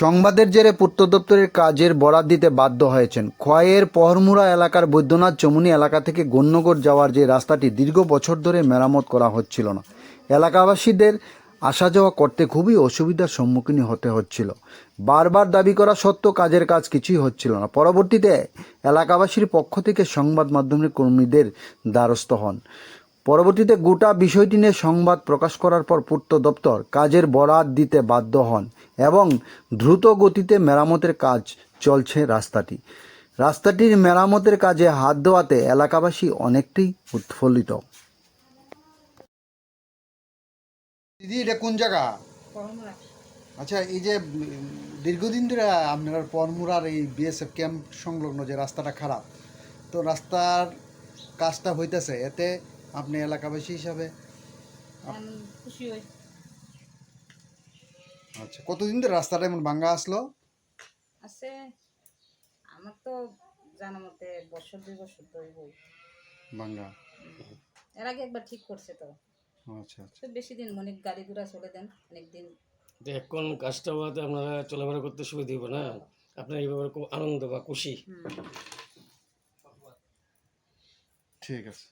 সংবাদের জেরে পূর্ত দপ্তরের কাজের বরাত দিতে বাধ্য হয়েছেন। খোয়াইয়ের পহরমুড়া এলাকার বৈদ্যনাথ চমুনি এলাকা থেকে গণ্যগর যাওয়ার যে রাস্তাটি দীর্ঘ বছর ধরে মেরামত করা হচ্ছিল না। এলাকাবাসীদের আসা যাওয়া করতে খুবই অসুবিধার সম্মুখীন হতে হচ্ছিল। বারবার দাবি করা সত্ত্বেও কাজের কাজ কিছুই হচ্ছিল না। পরবর্তীতে এলাকাবাসীর পক্ষ থেকে সংবাদ মাধ্যমের কর্মীদের দ্বারস্থ হন। পরবর্তীতে গোটা বিষয়টি নিয়ে সংবাদ প্রকাশ করার পর পূর্ত দপ্তর কাজের বরাত দিতে বাধ্য হন এবং দ্রুত গতিতে মেরামতের কাজ চলছে রাস্তাটি। রাস্তাটির মেরামতের কাজে হাত দেওয়াতে এলাকাবাসী অনেকটাই উৎফুল্লিত। দিদি এটা কোন জায়গা? আচ্ছা এই যে দীর্ঘদিন ধরে আপনার পরমুরার এই বিএসএফ ক্যাম্প সংলগ্ন যে রাস্তাটা খারাপ তো রাস্তার কাজটা হইতেছে এতে আপনি এলাকাবাসী হিসাবে? আমি খুশি হই। আচ্ছা কতদিন ধরে রাস্তাটা এমন ভাঙ্গা আসলো? আছে আমার তো জানার মতে বছর দুই বছর তো হইবই ভাঙ্গা? এর আগে একবার ঠিক করছে তো। আচ্ছা আচ্ছা। বেশি দিন অনেক গাড়ি ঘোড়া চলে দেন অনেক দিন। এখন কাজটা হওয়াতে আপনারা চলাফেরা করতে সুবিধা হবে না। আপনার এই ব্যাপারে খুব আনন্দ বা খুশি। ঠিক আছে।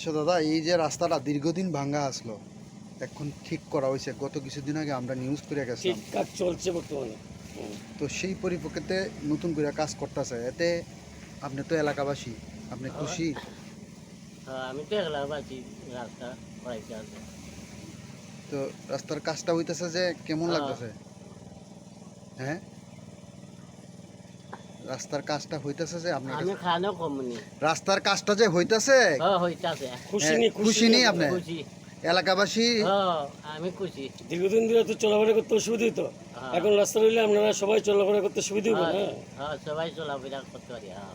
আচ্ছা দাদা এই যে রাস্তাটা দীর্ঘদিন ভাঙ্গা আসলো এখন ঠিক করা হয়েছে। গত কিছুদিন আগে আমরা নিউজ করে গেছিলাম। কাজ চলছে বর্তমানে। তো সেই পরিপ্রেক্ষিতে নতুন করে কাজ করতেছে। এতে আপনি তো এলাকাবাসী আপনি খুশি? হ্যাঁ আমি তো পাচ্ছি রাস্তা করাইতে আছে। তো রাস্তার কাজটা হইতেছে যে কেমন হ্যাঁ। লাগতেছে? হ্যাঁ? রাস্তার কাজটা হইতাছে যে আপনার আমি খানো কমনি রাস্তার কাজটা যে হইতাছে? হ্যাঁ হইতাছে। খুশি হ্যাঁ, নি খুশি নি আপনি? খুশি। এলাকাবাসী? হ্যাঁ আমি খুশি। দীর্ঘদিন ধরে তো চলাফেরা করতে অসুবিধা হতো হ্যাঁ। এখন রাস্তা রইলে আপনারা সবাই চলাফেরা করতে সুবিধা হবে হ্যাঁ না? হ্যাঁ, সবাই চলাফেরা করতে পারি হ্যাঁ।